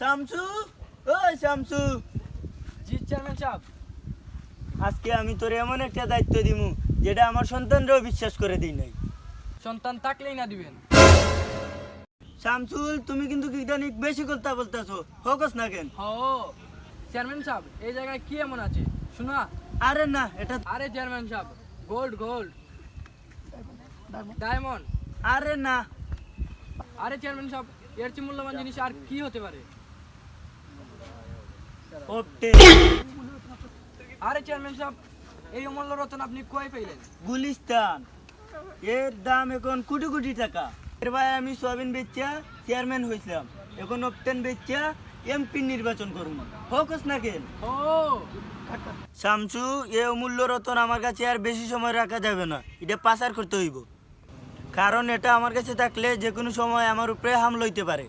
শামসু ওই শামসু। জি চেয়ারম্যান সাহেব। আজকে আমি তোর এমন একটা দায়িত্ব দিমু যেটা আমার সন্তানরাও বিশ্বাস করে দিই নাই। সন্তান থাকলেই না দিবেন। শামসুল তুমি কিন্তু কিদানিক বেশি কথা বলতেছো হোকস না কেন? হ চেয়ারম্যান সাহেব এই জায়গায় কি এমন আছে? শোনা। আরে না এটা আরে চেয়ারম্যান সাহেব গোল্ড গোল্ড। ডায়মন্ড। আরে না। আরে চেয়ারম্যান সাহেব এর চেয়ে মূল্যবান জিনিস আর কি হতে পারে? ওপটে আরে চেয়ারম্যান সাহেব এই অমূল্য রতন আপনি কই পেলেন গুলিস্তান। এর দাম এখন কোটি কোটি টাকা। এর ভাই আমি সোয়াবিন বেচা চেয়ারম্যান হয়েছিলাম এখন অপটেন বেচা এমপি নির্বাচন করুন। হোকস না কেন। ও। শামসু এ অমূল্য রতন আমার কাছে আর বেশি সময় রাখা যাবে না। এটা পাচার করতে হইব। কারণ এটা আমার কাছে থাকলে যে কোনো সময় আমার উপরে হামলা হইতে পারে।